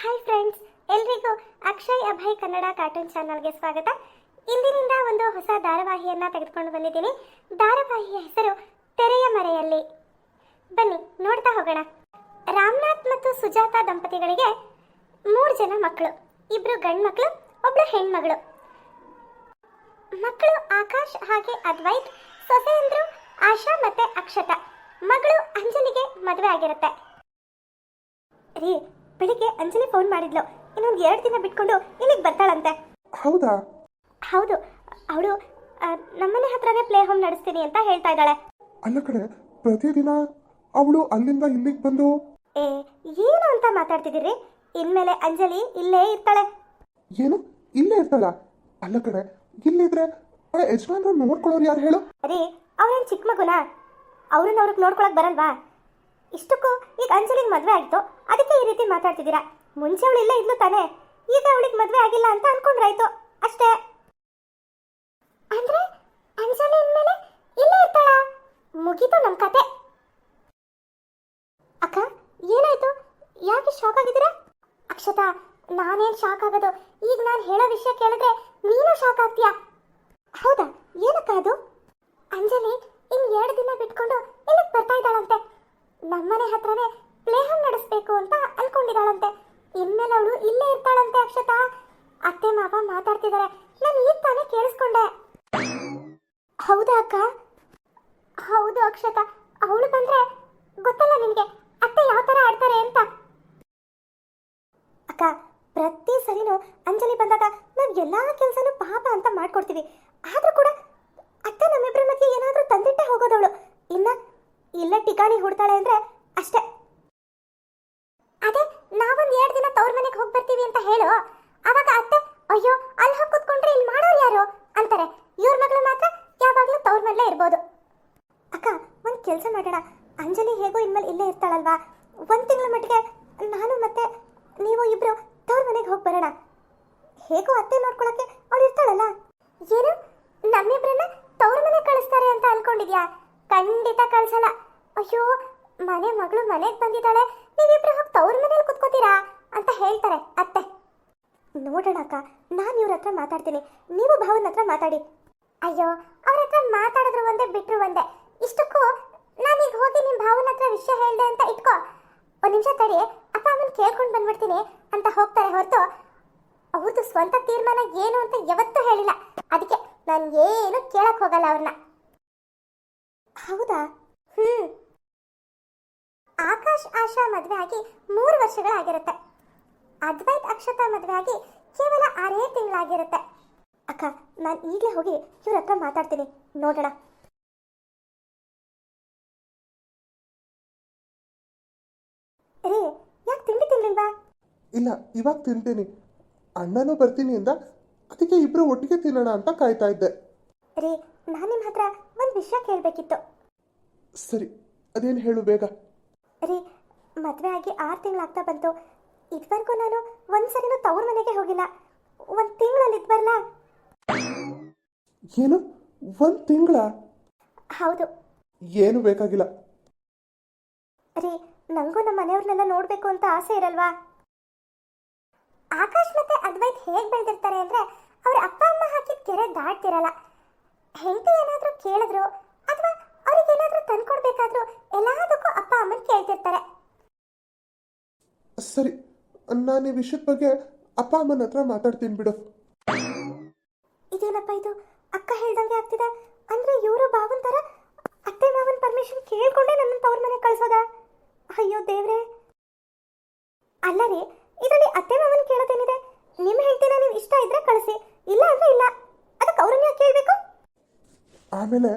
Hi friends ಎಲ್ರಿಗೂ Akshay Abhay Kannada cartoon ಚಾನಲ್ಗೆ ಸ್ವಾಗತ. ಇಂದಿನಿಂದ ಒಂದು ಹೊಸ ಧಾರಾವಾಹಿಯನ್ನ ತೆಗೆದುಕೊಂಡು ಬಂದಿದ್ದೀನಿ. ಧಾರಾವಾಹಿಯ ಹೆಸರು ತೆರೆಯ ಮರೆಯಲ್ಲಿ. ಬನ್ನಿ, ನೋಡ್ತಾ ಹೋಗೋಣ. ರಾಮನಾಥ್ ಮತ್ತು ಸುಜಾತ ದಂಪತಿಗಳಿಗೆ ಮೂರು ಜನ ಮಕ್ಕಳು. ಇಬ್ಬರು ಗಂಡು ಮಕ್ಕಳು ಒಬ್ಳು ಹೆಣ್ಮಗಳು. ಮಕ್ಕಳು ಆಕಾಶ್ ಹಾಗೆ ಅದ್ವೈತ್, ಸೊಸೆಯಂದ್ರು ಆಶಾ ಮತ್ತೆ ಅಕ್ಷತಾ. ಮಗಳು ಅಂಜಲಿಗೆ ಮದುವೆ ಆಗಿರುತ್ತೆ. ಬೆಳಿಗ್ಗೆ ಅಂಜಲಿ ಫೋನ್ ಮಾಡಿದ್ಲು. ಇನ್ನೊಂದು ಎರಡು ದಿನ ಬಿಟ್ಕೊಂಡು ಇಲ್ಲಿಗೆ ಬರ್ತಾಳಂತೆ. ಹೌದಾ? ಹೌದು. ಅವಳು ನಮ್ಮನೆ ಹತ್ರನೇ ಪ್ಲೇ ಹೋಮ್ ನಡೆಸ್ತೀನಿ ಅಂತ ಹೇಳ್ತಾ ಇದ್ದಾಳೆ. ಅಲ್ಲ ಕಡೆ ಪ್ರತಿದಿನ ಅವಳು ಅಲ್ಲಿಂದ ಇಲ್ಲಿಗೆ ಬಂದು? ಏ ಏನು ಅಂತ ಮಾತಾಡ್ತಿದ್ದೀರಿ? ಇನ್ಮೇಲೆ ಅಂಜಲಿ ಇಲ್ಲೇ ಇರ್ತಾಳೆ. ಏನು? ಇಲ್ಲೇ ಇರ್ತಾಳ? ಅಲ್ಲ ಕಡೆ ಇಲ್ಲಿದ್ರೆ ಅವಳ ಯಜಮಾನ್ರು ನೋಡ್ಕೊಳ್ಳೋರು ಯಾರು ಹೇಳು? ರೀ ಅವಳೇನು ಚಿಕ್ಕ ಮಗುನಾ? ಅವ್ರನ್ನ ಅವ್ರಿಗೆ ನೋಡ್ಕೊಳಕ್ ಬರಲ್ವಾ? ಇಷ್ಟಕ್ಕೂ ಈಗ ಅಂಜಲಿಗೆ ಮದುವೆ ಆಯ್ತು. ಅದಕ್ಕೆ ಈ ರೀತಿ ಮಾತಾಡ್ತಿದ್ದೀರಾ? ಮುಂಚೆ ಅವಳು ಇಲ್ಲೇ ಇದ್ಲು ತಾನೇ. ಈಗ ಅವಳಿಗೆ ಮದುವೆ ಆಗಿಲ್ಲ ಅಂತ ಅನ್ಕೊಂಡ್ರಾಯ್ತು. ಅಷ್ಟೇ. ಅಂದ್ರೆ ಅಂಜಲಿ ಇನ್ಮೇಲೆ ಇಲ್ಲೇ ಇರ್ತಾಳ? ಮುಗೀತು ನಮ್ ಕತೆ. ಅಕ್ಕ, ಏನಾಯ್ತು? ಯಾಕೆ ಶಾಕ್ ಆಗಿದ್ದೀರಾ? ಅಕ್ಷತಾ, ನಾನೇನ್ ಶಾಕ್ ಆಗೋದು? ಈಗ ನಾನು ಹೇಳೋ ವಿಷಯ ಕೇಳಿದ್ರೆ ನೀನು ಶಾಕ್ ಆಗ್ತೀಯಾ? ಹೌದಾ? ಏನಕ್ಕ ಅದು? ಅಂಜಲಿ ಇನ್ ಎರಡು ದಿನ ಬಿಟ್ಕೊಂಡು ಇಲ್ಲಿಗೆ ಬರ್ತಾ ಇದ್ದಾಳಂತೆ. ನಮ್ಮನೆ ಹತ್ರನೇ ಪ್ಲೇ ನಡೆಸಬೇಕು ಅಂತ ಅನ್ಕೊಂಡಿದ್ದಾಳಂತೆ. ಇನ್ಮೇಲೆ ಅವಳು ಇಲ್ಲೇ ಇರ್ತಾಳಂತೆ ಅಕ್ಷತಾ. ಅತ್ತೆ, ಮಾವ ಮಾತಾಡ್ತಿದ್ದಾರೆ ನಾನು ಈಗ ತಾನೇ ಕೇಳಿಸ್ಕೊಂಡೆ. ಹೌದಾ ಅಕ್ಕ? ಹೌದು ಅಕ್ಷತಾ. ಅವಳು ಬಂದ್ರೆ ಗೊತ್ತಲ್ಲ ನಿನಗೆ ಅತ್ತೆ ಯಾವ ತರ ಆಡ್ತಾರೆ ಅಂತ. ಅಕ್ಕ, ಪ್ರತಿ ಸರಿನೂ ಅಂಜಲಿ ಬಂದಾಗ ನಾವು ಎಲ್ಲಾ ಕೆಲಸನೂ ಪಾಪ ಅಂತ ಮಾಡ್ಕೊಡ್ತೀವಿ. ಆದ್ರೂ ಕೂಡ ಅತ್ತೆ ನಮ್ಮಿಬ್ಬರ ಮಧ್ಯೆ ಏನಾದ್ರೂ ತಂದಿಟ್ಟೆ ಹೋಗೋದವಳು. ಇನ್ನ, ಇಲ್ಲ ಟಿಕಾಣಿ ಹುಡ್ತಾಳೆ ಅಂದ್ರೆ ಅಷ್ಟೇ. ಅದೇ, ನಾವೊಂದು ಎರಡು ದಿನ ತವ್ರ ಮನೆಗೆ ಹೋಗಿ ಬರ್ತೀವಿ ಅಂತ ಹೇಳು, ಅವಾಗ ಅತ್ತೆ, ಅಯ್ಯೋ, ಅಲ್ಲಿ ಹೋಗಿ ಕುತ್ಕೊಂಡ್ರೆ ಇಲ್ಲಿ ಮಾಡೋರು ಯಾರು? ಅಂತಾರೆ. ಇವ್ರ ಮಗಳು ಮಾತ್ರ ಯಾವಾಗಲೂ ತವ್ರ ಮನೆಯಲ್ಲೇ ಇರ್ಬೋದು. ಅಕ್ಕ, ಒಂದು ಕೆಲಸ ಮಾಡೋಣ. ಅಂಜಲಿ ಹೇಗೋ ಇನ್ಮೇಲೆ ಇಲ್ಲೇ ಇರ್ತಾಳಲ್ವಾ? ಒಂದು ತಿಂಗಳ ಮಟ್ಟಿಗೆ ನಾನು ಮತ್ತೆ ನೀವು ಇಬ್ರು ತವ್ರ ಮನೆಗೆ ಹೋಗಿ ಬರೋಣ. ಹೇಗೋ ಅತ್ತೆ ನೋಡ್ಕೊಳಕ್ಕೆ ಅವಳು ಇರ್ತಾಳಲ್ಲ? ಏನು? ನಮ್ಮಿಬ್ರನ್ನ ತವ್ರ ಮನೆಗೆ ಕಳಿಸ್ತಾರೆ ಅಂತ ಅನ್ಕೊಂಡಿದ್ಯಾ? ಖಂಡಿತ ಕಳ್ಸಲ್ಲ. ಅಯ್ಯೋ ಮನೆ ಮಗಳು ಮನೆಗೆ ಬಂದಿದ್ದಾಳೆ, ನೀವಿಬ್ರು ಹೋಗಿ ತವ್ರ ಮನೇಲಿ ಕುತ್ಕೋತೀರಾ ಅಂತ ಹೇಳ್ತಾರೆ ಅತ್ತೆ. ನೋಡೋಣ ಅಕ್ಕ ನಾನು ಇವ್ರ ಹತ್ರ ಮಾತಾಡ್ತೀನಿ. ನೀವು ಭಾವನ ಹತ್ರ ಮಾತಾಡಿ. ಅಯ್ಯೋ, ಅವ್ರ ಹತ್ರ ಮಾತಾಡಿದ್ರು ಒಂದೇ, ಬಿಟ್ರು ಒಂದೇ. ಇಷ್ಟಕ್ಕೂ ನಾನೀಗ ಹೋಗಿ ನಿಮ್ಮ ಭಾವನ ಹತ್ರ ವಿಷಯ ಹೇಳ್ದೆ ಅಂತ ಇಟ್ಕೋ. ಒಂದು ನಿಮಿಷ ತಡಿ, ಅಪ್ಪ ಅಮ್ಮನ ಕೇಳ್ಕೊಂಡು ಬಂದ್ಬಿಡ್ತೀನಿ ಅಂತ ಹೋಗ್ತಾರೆ ಹೊರತು. ಅವ್ರದ್ದು ಸ್ವಂತ ತೀರ್ಮಾನ ಏನು ಅಂತ ಯಾವತ್ತೂ ಹೇಳಿಲ್ಲ. ಅದಕ್ಕೆ ನಾನು ಏನು ಕೇಳಕ್ಕೆ ಹೋಗಲ್ಲ ಅವ್ರನ್ನ ಹೌದಾ? ಹ್ಮ್. ಆಕಾಶ್ ಆಶಾ ಮದುವೆ ಆಗಿ ಮೂರು ವರ್ಷಗಳಾಗಿರುತ್ತೆ. ಅದ್ವೈತ್ ಅಕ್ಷತಾ ಮದುವೆ ಆಗಿ ಕೇವಲ ಆರೇ ತಿಂಗಳಾಗಿರುತ್ತೆ. ಅಕ್ಕ ನಾನು ಈಗಲೇ ಹೋಗಿ ಇವ್ರ ಹತ್ರ ಮಾತಾಡ್ತೀನಿ. ನೋಡೋಣ. ರೀ ಯಾಕೆ ತಿಂಡಿ ತಿನ್ಲಿಲ್ವಾ ಇಲ್ಲ ಇವಾಗ ತಿಂತೀನಿ. ಅಣ್ಣನೂ ಬರ್ತೀನಿ ಅಂದ ಅದಕ್ಕೆ ಇಬ್ರು ಒಟ್ಟಿಗೆ ತಿನ್ನೋಣ ಅಂತ ಕಾಯ್ತಾ ಇದ್ದೆ. ರೀ ನಾನು ನಿಮ್ಮ ಹತ್ರ ಒಂದು ವಿಷಯ ಕೇಳಬೇಕಿತ್ತು. ಸರಿ ಅದೇನು ಹೇಳು ಬೇಗ. ರೀ ಮದುವೆ ಆಗಿ ಆರು ತಿಂಗಳಾಗ್ತಾ ಬಂತು. ಇದುವರೆಗೂ ನಾನು ಒಂದ್ಸರಿನೂ ತವ್ರ ಮನೆಗೆ ಹೋಗಿಲ್ಲ. ಒಂದು ತಿಂಗಳಲ್ಲಿ ಇದ್ಬರಲ್ಲ ಏನು? ಒಂದು ತಿಂಗಳ? ಹೌದು. ಏನು ಬೇಕಾಗಿಲ್ಲ. ರೀ ನನಗೂ ನಮ್ಮ ಮನೆಯವ್ರನ್ನೆಲ್ಲ ನೋಡಬೇಕು ಅಂತ ಆಸೆ ಇರಲ್ವಾ? ಆಕಾಶ್ ಮತ್ತೆ ಅದ್ವೈತ್ ಹೇಗೆ ಬೆಳೆದಿರ್ತಾರೆ ಅಂದ್ರೆ ಅವ್ರ ಅಪ್ಪ ಅಮ್ಮ ಹಾಕಿದ ಕೆರೆ ದಾಟ್ತಿರಲ್ಲ. ಹೆಂಡತಿ ಏನಾದರೂ ಕೇಳಿದ್ರು ಏನಾದರೂ ತಂದ್ಕೊಡ್ಬೇಕಾದ್ರೂ ಎಲ್ಲದಕ್ಕೂ ಅಪ್ಪ ಅಮ್ಮನ ಕೇಳ್ತಿರ್ತಾರೆ. ಸರಿ ನಾನು ಈ ವಿಷಯದ ಬಗ್ಗೆ ಅಪ್ಪ ಅಮ್ಮನ ಹತ್ರ ಮಾತಾಡ್ತೀನಿ ಬಿಡು. ಇದೇನಪ್ಪ ಇದು? ಅಕ್ಕ ಹೇಳ್ದಂಗೆ ಆಗ್ತಿದೆ. ಅಂದ್ರೆ ಇವರು ಬಾವನ್ ತರ ಅತ್ತೆ ಮಾವನ್ ಪರ್ಮಿಷನ್ ಕೇಳ್ಕೊಂಡೆ ನನ್ನ ತವ್ರ ಮನೆ ಕಳ್ಸೋದ? ಅಯ್ಯೋ ದೇವ್ರೆ. ಅಲ್ಲ ರೀ ಇದರಲ್ಲಿ ಅತ್ತೆ ಮಾವನ್ ಕೇಳೋದೇನಿದೆ? ನಿಮ್ಮ ಹೆಂಡತಿನ ನೀವು ಇಷ್ಟ ಇದ್ರೆ ಕಳಿಸಿ ಇಲ್ಲ ಅಂದ್ರೆ ಇಲ್ಲ. ಅದಕ್ಕೆ ಅವ್ರನ್ನ ಕೇಳಬೇಕು? ಆಮೇಲೆ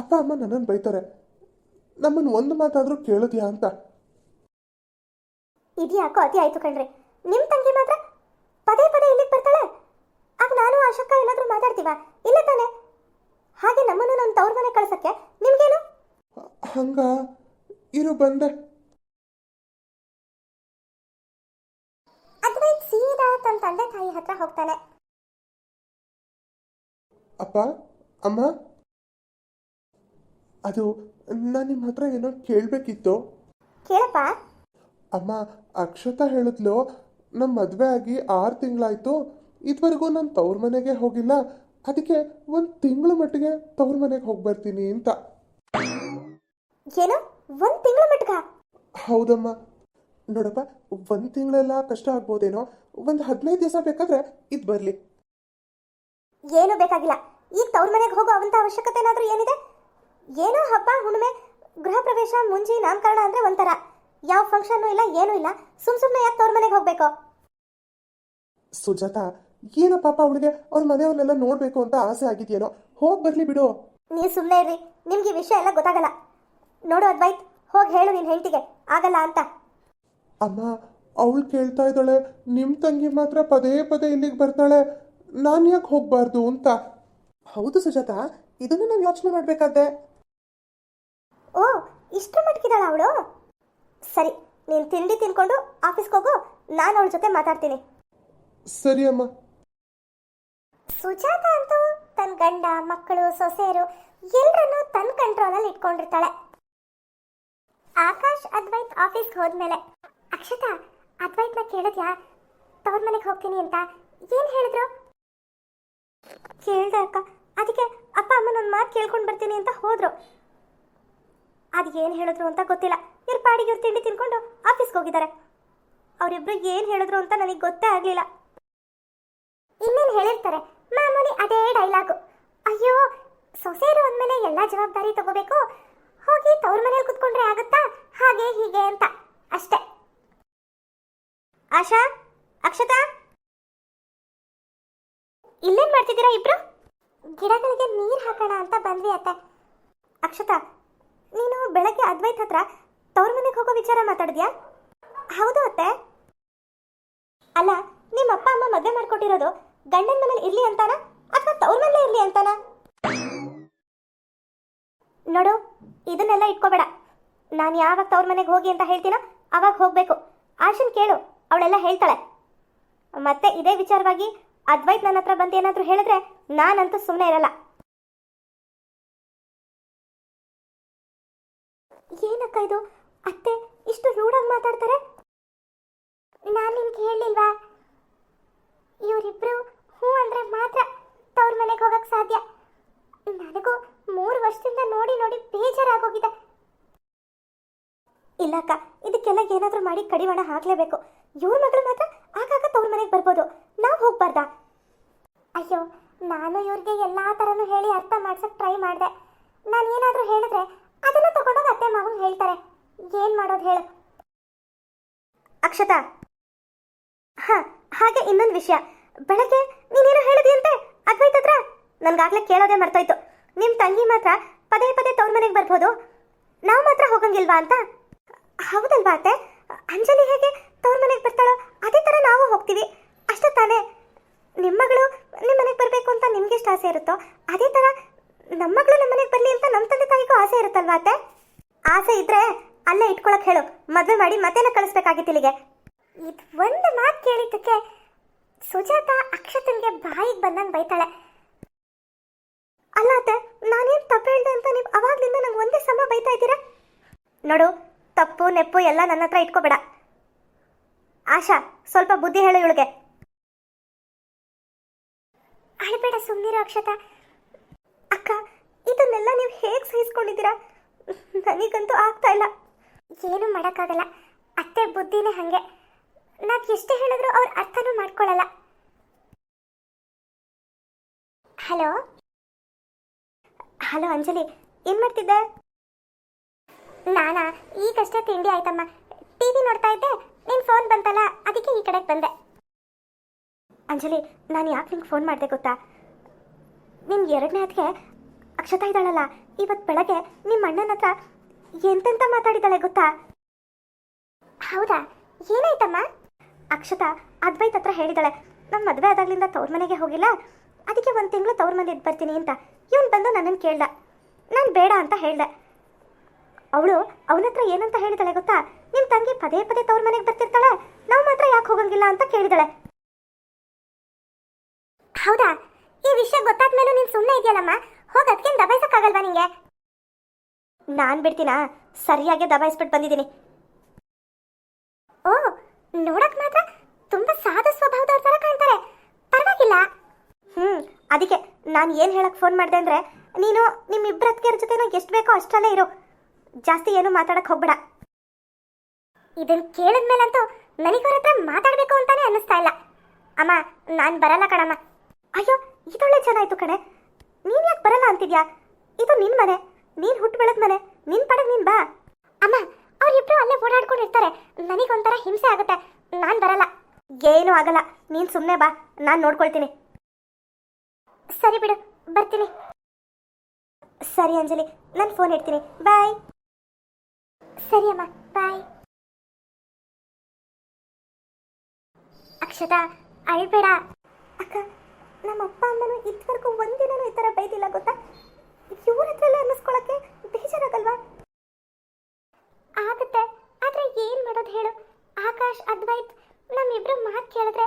ಅಪ್ಪ ಅಮ್ಮ ನನ್ನನ್ನು ಬೈತಾರೆ. ನಮ್ಮನ್ನು ಒಂದು ಮಾತಾದರೂ ಕೇಳಿದ್ಯಾ ಅಂತ. ಇದ್ಯಾಕೋ ಅತಿ ಆಯ್ತು ಕಣ್ರಿ. ನಿಮ್ಮ ತಂಗಿ ಮಾತ್ರ ಪದೇ ಪದೇ ಇಲ್ಲಿಗೆ ಬರ್ತಾಳೆ? ಆಗ ನಾನು ಆಶಕ್ಕ ಏನಾದ್ರೂ ಮಾತಾಡ್ತೀವ? ಇಲ್ಲ ತಾನೆ? ಹಾಗೆ ನಮ್ಮನ್ನು ನನ್ನ ತವ್ರ ಮನೆ ಕಳ್ಸಕ್ಕೆ ನಿಮ್ಗೇನು? ಹಂಗ ಇರು ಬಂದೆ. ಅದ್ವೈತ್ ಸೀದಾ ತನ್ನ ತಂದೆ ತಾಯಿ ಹತ್ರ ಹೋಗ್ತಾನೆ. ಅಪ್ಪ ಅಮ್ಮ? ಅದು ನಾನು ನಿಮ್ಮ ಹತ್ರ ಏನೋ ಕೇಳಬೇಕಿತ್ತು. ಕೇಳಪ್ಪ. ಅಮ್ಮ ಅಕ್ಷತಾ ಹೇಳಿದ್ಲು ನಮ್ಮ ಮದುವೆ ಆಗಿ ಆರು ತಿಂಗಳಾಯ್ತು ಇದುವರೆಗೂ ನಾನು ತವ್ರ ಮನೆಗೆ ಹೋಗಿಲ್ಲ ಅದಕ್ಕೆ ಒಂದು ತಿಂಗಳ ಮಟ್ಟಿಗೆ ತವ್ರ ಮನೆಗೆ ಹೋಗಿ ಬರ್ತೀನಿ ಅಂತ. ಏನು? ಒಂದು ತಿಂಗಳ ಮಟ್ಟ ಹೌದಮ್ಮ. ನೋಡಪ್ಪ ಒಂದು ತಿಂಗಳೆಲ್ಲ ಕಷ್ಟ ಆಗ್ಬೋದೇನೋ ಒಂದು ಹದಿನೈದು ದಿವಸ ಬೇಕಾದ್ರೆ ಇದು ಬರಲಿ. ಏನು ಬೇಕಾಗಿಲ್ಲ. ಈಗ ತವ್ರ ಮನೆಗೆ ಹೋಗೋ ಅವಂತ ಅವಶ್ಯಕತೆ ಏನಾದರೂ ಏನಿದೆ? ಏನೋ ಹಬ್ಬ ಹುಣ್ಣಿಮೆ ಗೃಹ ಪ್ರವೇಶ ಮುಂಜಿ ನಾಮಕರಣ ಅಂದ್ರೆ ಒಂಥರ. ಯಾವ ಫಂಕ್ಷನ್ನು ಇಲ್ಲ ಏನೂ ಇಲ್ಲ. ಸುಮ್ ಸುಮ್ಮನೆ ಯಾಕೆ ತವ್ರ ಮನೆಗೆ ಹೋಗ್ಬೇಕು? ಸುಜಾತ ಏನೋ ಪಾಪ ಅವಳಿಗೆ ಅವ್ರ ಮನೆಯವ್ರನ್ನೆಲ್ಲ ನೋಡಬೇಕು ಅಂತ ಆಸೆ ಆಗಿದೆಯೇನೋ? ಹೋಗಿ ಬರ್ಲಿ ಬಿಡು. ನೀವು ಸುಮ್ಮನೆ ಇರ್ರಿ. ನಿಮ್ಗೆ ಈ ವಿಷಯ ಎಲ್ಲ ಗೊತ್ತಾಗಲ್ಲ. ನೋಡು ಅದ್ವೈತ್ ಹೋಗಿ ಹೇಳು ನಿನ್ನ ಹೆಂಡತಿಗೆ. ಆಗಲ್ಲ ಅಂತ. ಅಮ್ಮ ಅವಳು ಕೇಳ್ತಾ ಇದ್ದಾಳೆ ನಿಮ್ಮ ತಂಗಿ ಮಾತ್ರ ಪದೇ ಪದೇ ಇಲ್ಲಿಗೆ ಬರ್ತಾಳೆ. ನಾನು ಯಾಕೆ ಹೋಗಬಾರ್ದು ಅಂತ? ಹೌದು ಸುಜಾತಾ ಇದನ್ನು ನಾವು ಯೋಚನೆ ಮಾಡಬೇಕಾದ್ದೆ ಇಷ್ಟು ಮಟ್ಕಿದಾಳ ಅವಳು? ಸರಿ ನೀನು ತಿಂಡಿ ತಿನ್ಕೊಂಡು ಆಫೀಸ್ಗೆ ಹೋಗು ನಾನು ಅವಳ ಜೊತೆ ಮಾತಾಡ್ತೀನಿ. ಸರಿ ಅಮ್ಮ. ಸುಜಾತ ಅಂತೂ ತನ್ನ ಗಂಡ ಮಕ್ಕಳು ಸೊಸೆಯರು ಎಲ್ಲರನ್ನೂ ತನ್ನ ಕಂಟ್ರೋಲಲ್ಲಿ ಇಟ್ಕೊಂಡಿರ್ತಾಳೆ. ಆಕಾಶ್ ಅದ್ವೈತ್ ಆಫೀಸ್ಗೆ ಹೋದ್ಮೇಲೆ ಅಕ್ಷತಾ ಅದ್ವೈತ್ನ ಕೇಳಿದ್ಯಾ? ತವ್ರ ಮನೆಗೆ ಹೋಗ್ತೀನಿ ಅಂತ ಏನು ಹೇಳಿದ್ರು? ಕೇಳ್ದೆ ಅಕ್ಕ ಅದಕ್ಕೆ ಅಪ್ಪ ಅಮ್ಮನ ಒಂದು ಮಾತು ಕೇಳ್ಕೊಂಡು ಬರ್ತೀನಿ ಅಂತ ಹೋದ್ರು. ಅದು ಏನು ಹೇಳಿದ್ರು ಅಂತ ಗೊತ್ತಿಲ್ಲ. ಇವ್ರ ಪಾಡಿಗೆ ಇವ್ರು ತಿಂಡಿ ತಿನ್ಕೊಂಡು ಆಫೀಸ್ಗೆ ಹೋಗಿದ್ದಾರೆ. ಅವರಿಬ್ರು ಏನು ಹೇಳಿದ್ರು ಅಂತ ನನಗೆ ಗೊತ್ತೇ ಆಗಲಿಲ್ಲ. ಇನ್ನೇನು ಹೇಳಿರ್ತಾರೆ? ಮಾಮೂಲಿ ಅದೇ ಡೈಲಾಗು ಅಯ್ಯೋ ಸೊಸೆಯರು ಅಂದಮೇಲೆ ಎಲ್ಲ ಜವಾಬ್ದಾರಿ ತಗೋಬೇಕು? ಹೋಗಿ ತವ್ರ ಮನೇಲಿ ಕುತ್ಕೊಂಡ್ರೆ ಆಗುತ್ತಾ? ಹಾಗೆ ಹೀಗೆ ಅಂತ. ಅಷ್ಟೇ. ಆಶಾ, ಅಕ್ಷತಾ? ಇಲ್ಲೇನ್ ಮಾಡ್ತಿದ್ದೀರಾ ಇಬ್ರು? ಗಿಡಗಳಿಗೆ ನೀರು ಹಾಕೋಣ ಅಂತ ಬಂದ್ವಿ ಅತ್ತೆ. ಅಕ್ಷತಾ ನೀನು ಬೆಳಗ್ಗೆ ಅದ್ವೈತ್ ಹತ್ರ ತವ್ರ ಮನೆಗೆ ಹೋಗೋ ವಿಚಾರ ಮಾತಾಡಿದ್ಯಾ? ಹೌದು ಅತ್ತೆ. ಅಲ್ಲ ನಿಮ್ಮ ಅಪ್ಪ ಅಮ್ಮ ಮದುವೆ ಮಾಡ್ಕೊಟ್ಟಿರೋದು ಗಂಡನ ಮನೇಲಿ ಇರ್ಲಿ ಅಂತಾನ ಅಥವಾ ತವ್ರ ಮನೇಲೇ ಇರ್ಲಿ ಅಂತಾನ? ನೋಡು, ಇದನ್ನೆಲ್ಲ ಇಟ್ಕೋಬೇಡ. ನಾನು ಯಾವಾಗ ತವ್ರ ಮನೆಗೆ ಹೋಗಿ ಅಂತ ಹೇಳ್ತೀನೋ ಅವಾಗ ಹೋಗ್ಬೇಕು. ಆಶನ್ ಕೇಳು, ಅವಳೆಲ್ಲ ಹೇಳ್ತಾಳೆ. ಮತ್ತೆ ಇದೇ ವಿಚಾರವಾಗಿ ಅದ್ವೈತ್ ನನ್ನ ಹತ್ರ ಬಂದು ಏನಾದರೂ ಹೇಳಿದ್ರೆ ನಾನಂತೂ ಸುಮ್ಮನೆ ಇರಲ್ಲ. ಏನಕ್ಕ ಇದು? ಅತ್ತೆ, ಇಷ್ಟು ರೂಢಾಗಿ ಮಾತಾಡ್ತಾರೆ? ನಾನು ನಿಮ್ಗೆ ಹೇಳಲಿಲ್ವಾ? ಇವರಿಬ್ರು ಹೂ ಅಂದ್ರೆ ಮಾತ್ರ ತವ್ರ ಮನೆಗೆ ಹೋಗಕ್ ಸಾಧ್ಯ. ನನಗೂ ಮೂರು ವರ್ಷದಿಂದ ನೋಡಿ ನೋಡಿ ಬೇಜಾರಾಗೋಗಿದೆ. ಇಲ್ಲಕ್ಕ, ಇದಕ್ಕೆಲ್ಲ ಏನಾದರೂ ಮಾಡಿ ಕಡಿವಾಣ ಹಾಕ್ಲೇಬೇಕು. ಇವ್ರ ಮಗಳು ಮಾತ್ರ ಆಗಾಗ ತವ್ರ ಮನೆಗೆ ಬರ್ಬೋದು. ನಾವು ಹೋಗ್ಬಾರ್ದಾ? ಅಯ್ಯೋ, ನಾನು ಇವ್ರಿಗೆ ಎಲ್ಲಾ ಥರನೂ ಹೇಳಿ ಅರ್ಥ ಮಾಡ್ಸಕ್ ಟ್ರೈ ಮಾಡಿದೆ. ನಾನು ಏನಾದರೂ ಹೇಳಿದ್ರೆ ಅದನ್ನ ತಗೊಂಡೋಗಿ ಅತ್ತೆ ಮಾವನ್ ಹೇಳ್ತಾರೆ. ಏನ್ ಮಾಡೋದು ಹೇಳು. ಅಕ್ಷತಾ. ಹ, ಹಾಗೆ ಇನ್ನೊಂದು ವಿಷಯ. ಬೆಳಗ್ಗೆ ನೀನೇನು ಹೇಳಿದೆಯಂತೆ? ಅದ್ವೈತ್ ಹತ್ರ ನನ್ಗಾಗ್ಲೇ ಕೇಳೋದೇ ಮರ್ತೋಯ್ತು. ನಿಮ್ ತಂಗಿ ಮಾತ್ರ ಪದೇ ಪದೇ ತವ್ರ ಮನೆಗೆ ಬರ್ಬೋದು. ನಾವು ಮಾತ್ರ ಹೋಗಂಗಿಲ್ವಾ ಅಂತ? ಹೌದಲ್ವಾ ಅತ್ತೆ? ಅಂಜಲಿ ಹೇಗೆ ತವ್ರ ಮನೆಗೆ ಬರ್ತಾಳೋ ಅದೇ ಥರ ನಾವು ಹೋಗ್ತೀವಿ. ಅಷ್ಟೇ ತಾನೇ. ನಿಮ್ಮ ಮಗಳು ನಿಮ್ಮ ಮನೆಗೆ ಬರಬೇಕು ಅಂತ ನಿಮ್ಗೆ ಎಷ್ಟು ಆಸೆ ಇರುತ್ತೋ, ಅದೇ ಥರ ನಮ್ಮ ಮಗಳು ನಮ್ಮ ಮನೆಗೆ ಬರಲಿ ಅಂತ ನಮ್ಮ ತಂದೆ ತಾಯಿಗೂ ಆಸೆ ಇರುತ್ತಲ್ವಾ ಅತ್ತೆ? ಆಸೆ ಇದ್ರೆ ಅಲ್ಲೇ ಇಟ್ಕೊಳಕ್ ಹೇಳು. ಮದುವೆ ಮಾಡಿ ಮತ್ತೆನ ಕಳಿಸ್ಬೇಕಾಗಿತ್ತು ಇಲ್ಲಿಗೆ. ಇದು ಒಂದು ಮಾತು ಕೇಳಿದ್ದಕ್ಕೆ ಸುಜಾತ ಅಕ್ಷತನ್ಗೆ ಬಾಯಿಗೆ ಬಂದಂಗೆ ಬೈತಾಳೆ. ಅಲ್ಲ ಅತ್ತೆ, ನಾನೇನು ತಪ್ಪು ಹೇಳ್ದೆ ಅಂತ ನೀವು ಅವಾಗ್ಲಿಂದ ನಂಗೆ ಒಂದೇ ಸಮ ಬೈತಾ ಇದ್ದೀರಾ? ನೋಡು, ತಪ್ಪು, ನೆಪ್ಪು ಎಲ್ಲ ನನ್ನ ಹತ್ರ ಇಟ್ಕೋಬೇಡ. ಆಶಾ, ಸ್ವಲ್ಪ ಬುದ್ಧಿ ಹೇಳು ಇವಳಿಗೆ. ಅಳಬೇಡ ಸುಮ್ಮನಿರೋ ಅಕ್ಷತ. ಇದನ್ನೆಲ್ಲ ನೀವು ಹೇಗೆ ಸಹಿಸ್ಕೊಂಡಿದ್ದೀರಾ? ನನಗಂತೂ ಆಗ್ತಾ ಇಲ್ಲ. ಏನು ಮಾಡೋಕ್ಕಾಗಲ್ಲ. ಅತ್ತೆ ಬುದ್ಧಿನೇ ಹಾಗೆ. ನಾನು ಎಷ್ಟೇ ಹೇಳಿದ್ರು ಅವ್ರು ಅರ್ಥನೂ ಮಾಡ್ಕೊಳ್ಳಲ್ಲ ಹಲೋ? ಹಲೋ ಅಂಜಲಿ, ಏನು ಮಾಡ್ತಿದ್ದೆ? ನಾನಾ? ಈಗಷ್ಟೇ ತಿಂಡಿ ಆಯ್ತಮ್ಮ. ಟಿ ವಿ ನೋಡ್ತಾ ಇದ್ದೆ. ನಿನ್ ಫೋನ್ ಬಂತಲ್ಲ, ಅದಕ್ಕೆ ಈ ಕಡೆಗೆ ಬಂದೆ. ಅಂಜಲಿ, ನಾನು ಯಾಕೆ ನಿಂಗೆ ಫೋನ್ ಮಾಡಿದೆ ಗೊತ್ತಾ? ನಿಮ್ಗೆ ಎರಡನೇ ಅದಕ್ಕೆ ಅಕ್ಷತಾ ಇದ್ದಾಳಲ್ಲ ಇವತ್ತು ಬೆಳಗ್ಗೆ ನಿಮ್ಮ ಅಣ್ಣನ ಹತ್ರ ಎಂತೆಂತ ಮಾತಾಡಿದ್ದಾಳೆ ಗೊತ್ತಾ? ಹೌದಾ? ಏನಾಯ್ತಮ್ಮ? ಅಕ್ಷತಾ ಅದ್ವೈತ್ ಹತ್ರ ಹೇಳಿದಾಳೆ ನಮ್ಮ ಮದುವೆ ಆದಾಗ್ಲಿಂದ ತವ್ರ ಮನೆಗೆ ಹೋಗಿಲ್ಲ. ಅದಕ್ಕೆ ಒಂದು ತಿಂಗಳು ತವ್ರ ಮನೆ ಬರ್ತೀನಿ ಅಂತ. ಇವನ್ ಬಂದು ನನ್ನನ್ನು ಕೇಳ್ದ. ನಾನು ಬೇಡ ಅಂತ ಹೇಳ್ದೆ. ಅವಳು ಅವನ ಹತ್ರ ಏನಂತ ಹೇಳಿದಾಳೆ ಗೊತ್ತಾ? ನಿಮ್ಮ ತಂಗಿ ಪದೇ ಪದೇ ತವ್ರ ಮನೆಗೆ ಬರ್ತಿರ್ತಾಳೆ. ನಾವು ಮಾತ್ರ ಯಾಕೆ ಹೋಗಂಗಿಲ್ಲ ಅಂತ ಕೇಳಿದಾಳೆ. ಹೌದಾ? ಈ ವಿಷಯ ಗೊತ್ತಾದ್ಮೇಲೆ ನೀನು ಸುಮ್ಮನೆ ಇದೆಯಲ್ಲಮ್ಮ? ಹೋಗಿ ಅದಕ್ಕೇನು ದಬಾಯಿಸಕ್ಕಾಗಲ್ವಾ ನಿಂಗೆ? ನಾನು ಬಿಡ್ತೀನಾ? ಸರಿಯಾಗಿ ದಬಾಯಿಸ್ಬಿಟ್ಟು ಬಂದಿದ್ದೀನಿ. ಓ, ನೋಡಕ್ ಮಾತ್ರ ತುಂಬಾ ಸ್ವಭಾವದವ್ರ ಥರ ಕಾಣ್ತಾರೆ. ಪರವಾಗಿಲ್ಲ. ಹ್ಮ್, ಅದಕ್ಕೆ ನಾನು ಏನು ಹೇಳಕ್ ಫೋನ್ ಮಾಡಿದೆ ಅಂದ್ರೆ, ನೀನು ನಿಮ್ಮಿಬ್ಬರ ಅತ್ತಿಗೆಯರ ಜೊತೆ ಎಷ್ಟು ಬೇಕೋ ಅಷ್ಟಲ್ಲೇ ಇರು. ಜಾಸ್ತಿ ಏನು ಮಾತಾಡಕ್ ಹೋಗ್ಬೇಡ. ಇದನ್ನ ಕೇಳಿದ್ಮೇಲಂತೂ ನನಗವ್ರ ಹತ್ರ ಮಾತಾಡಬೇಕು ಅಂತಾನೆ ಅನ್ನಿಸ್ತಾ ಇಲ್ಲ. ಅಮ್ಮ, ನಾನು ಬರಲ್ಲ ಕಣಮ್ಮ. ಅಯ್ಯೋ, ಇದೊಳ್ಳೆ ಚೆನ್ನಾಯ್ತು ಕಣೆ. ನೀನ್ ಯಾಕೆ ಬರಲ್ಲ ಅಂತಿದ್ಯಾ? ಇದು ನಿನ್ ಮನೆ. ನೀನ್ ಹುಟ್ಟು ಬೆಳೆದ ಮನೆ. ನಿನ್ ಪಡೆದ್ ನೀನ್ ಬಾ. ಅಮ್ಮ, ಅವ್ರಿಬ್ರು ಅಲ್ಲೇ ಓಡಾಡ್ಕೊಂಡಿರ್ತಾರೆ. ನನಗೊಂಥರ ಹಿಂಸೆ ಆಗುತ್ತೆ. ನಾನ್ ಬರಲ್ಲ. ಏನೂ ಆಗಲ್ಲ. ನೀನ್ ಸುಮ್ಮನೆ ಬಾ. ನಾನ್ ನೋಡ್ಕೊಳ್ತೀನಿ. ಸರಿ ಬಿಡು. ಬರ್ತೀನಿ. ಸರಿ ಅಂಜಲಿ. ನಾನು ಫೋನ್ ಇಡ್ತೀನಿ. ಬಾಯ್. ಸರಿ ಅಮ್ಮ. ಬಾಯ್. ಅಕ್ಷತಾ, ಅಳ್ಬೇಡ. ನಮ್ಮ ಅಪ್ಪ ಅಮ್ಮನೂ ಇದುವರೆಗೂ ಒಂದಿನೂ ಈ ಥರ ಬೈದಿಲ್ಲ ಗೊತ್ತಾ? ಇವ್ರ ಹತ್ರ ಅನ್ನಿಸ್ಕೊಳಕ್ಕೆ ಬೇಜಾರಾಗಲ್ವಾ? ಆಗುತ್ತೆ, ಆದರೆ ಏನು ಮಾಡೋದು ಹೇಳು? ಆಕಾಶ್, ಅದ್ವೈತ್, ನಮ್ಮಿಬ್ರು ಮಾತು ಕೇಳಿದ್ರೆ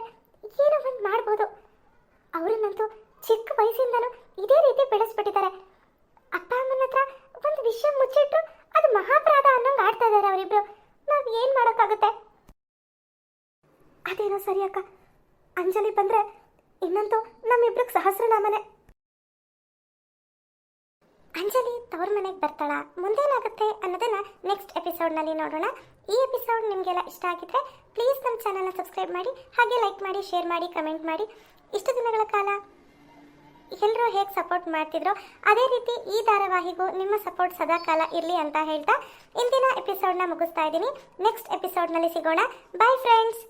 ಏನೋ ಒಂದು ಮಾಡ್ಬೋದು. ಅವರನ್ನಂತೂ ಚಿಕ್ಕ ವಯಸ್ಸಿಂದಲೂ ಇದೇ ರೀತಿ ಬೆಳೆಸ್ಬಿಟ್ಟಿದ್ದಾರೆ. ಅಪ್ಪ ಅಮ್ಮನ ಹತ್ರ ಒಂದು ವಿಷಯ ಮುಚ್ಚಿಟ್ರು ಅದು ಮಹಾಪರಾಧ ಅನ್ನೋಂಗೆ ಆಡ್ತಾ ಇದ್ದಾರೆ ಅವರಿಬ್ರು. ನಾವು ಏನು ಮಾಡೋಕ್ಕಾಗುತ್ತೆ? ಅದೇನೋ ಸರಿ ಅಕ್ಕ. ಅಂಜಲಿ ಬಂದ್ರೆ ಇನ್ನಂತೂ ನಮ್ಮಿಬ್ರಿಗೆ ಸಹಸ್ರನಾಮನೆ. ಅಂಜಲಿ ತವ್ರ ಮನೆಗೆ ಬರ್ತಾಳ. ಮುಂದೇನಾಗುತ್ತೆ ಅನ್ನೋದನ್ನ ನೆಕ್ಸ್ಟ್ ಎಪಿಸೋಡ್ನಲ್ಲಿ ನೋಡೋಣ. ಈ ಎಪಿಸೋಡ್ ನಿಮಗೆಲ್ಲ ಇಷ್ಟ ಆಗಿದ್ರೆ ಪ್ಲೀಸ್ ನಮ್ಮ ಚಾನಲ್ನ ಸಬ್ಸ್ಕ್ರೈಬ್ ಮಾಡಿ, ಹಾಗೆ ಲೈಕ್ ಮಾಡಿ ಶೇರ್ ಮಾಡಿ ಕಮೆಂಟ್ ಮಾಡಿ. ಇಷ್ಟು ದಿನಗಳ ಕಾಲ. ಎಲ್ಲರೂ ಹೇಗೆ ಸಪೋರ್ಟ್ ಮಾಡ್ತಿದ್ರು? ಅದೇ ರೀತಿ ಈ ಧಾರಾವಾಹಿಗೂ ನಿಮ್ಮ ಸಪೋರ್ಟ್ ಸದಾ ಕಾಲ ಇರಲಿ ಅಂತ ಹೇಳ್ತಾ ಇಂದಿನ ಎಪಿಸೋಡ್ನ ಮುಗಿಸ್ತಾ ಇದ್ದೀನಿ. ನೆಕ್ಸ್ಟ್ ಎಪಿಸೋಡ್ನಲ್ಲಿ ಸಿಗೋಣ. Bye friends